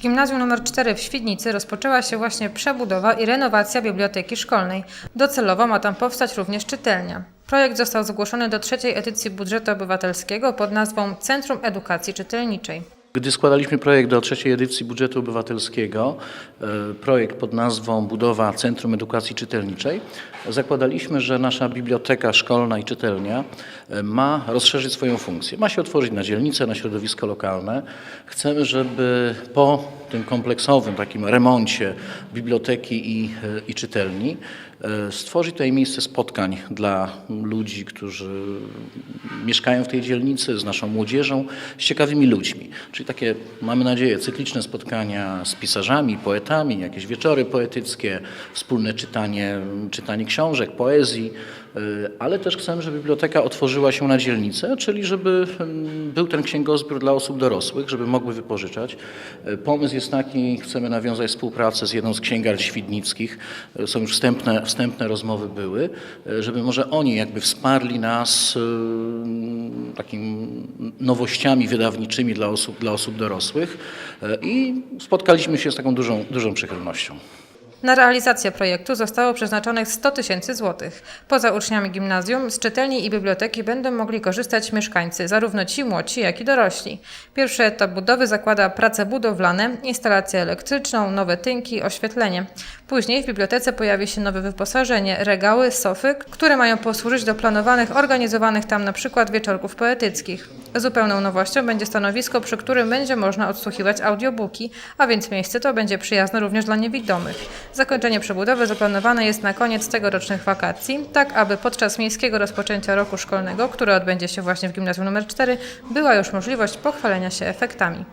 gimnazjum nr 4 w Świdnicy rozpoczęła się właśnie przebudowa i renowacja biblioteki szkolnej. Docelowo ma tam powstać również czytelnia. Projekt został zgłoszony do trzeciej edycji budżetu obywatelskiego pod nazwą Centrum Edukacji Czytelniczej. Gdy składaliśmy projekt do trzeciej edycji budżetu obywatelskiego, e, projekt pod nazwą Budowa Centrum Edukacji Czytelniczej, zakładaliśmy, że nasza biblioteka szkolna i czytelnia e, ma rozszerzyć swoją funkcję. Ma się otworzyć na dzielnice, na środowisko lokalne. Chcemy, żeby po tym kompleksowym takim remoncie biblioteki i, e, i czytelni e, stworzyć tutaj miejsce spotkań dla ludzi, którzy mieszkają w tej dzielnicy, z naszą młodzieżą, z ciekawymi ludźmi. Czyli takie, mamy nadzieję, cykliczne spotkania z pisarzami, poetami, jakieś wieczory poetyckie, wspólne czytanie, czytanie książek, poezji, y, ale też chcemy, żeby biblioteka otworzyła się na dzielnicę, czyli żeby mm, był ten księgozbiór dla osób dorosłych, żeby mogły wypożyczać. Pomysł jest taki, chcemy nawiązać współpracę z jedną z księgarni świdnickich, Y, są już wstępne, wstępne rozmowy były, y, żeby może oni jakby wsparli nas y, takimi nowościami wydawniczymi dla osób, dla osób dorosłych i spotkaliśmy się z taką dużą, dużą przychylnością. Na realizację projektu zostało przeznaczonych 100 tysięcy złotych. Poza uczniami gimnazjum z czytelni i biblioteki będą mogli korzystać mieszkańcy, zarówno ci młodsi, jak i dorośli. Pierwszy etap budowy zakłada prace budowlane, instalację elektryczną, nowe tynki, oświetlenie. Później w bibliotece pojawi się nowe wyposażenie, regały, sofy, które mają posłużyć do planowanych, organizowanych tam na przykład wieczorków poetyckich. Zupełną nowością będzie stanowisko, przy którym będzie można odsłuchiwać audiobooki, a więc miejsce to będzie przyjazne również dla niewidomych. Zakończenie przebudowy zaplanowane jest na koniec tegorocznych wakacji, tak aby podczas miejskiego rozpoczęcia roku szkolnego, które odbędzie się właśnie w gimnazjum nr 4, była już możliwość pochwalenia się efektami.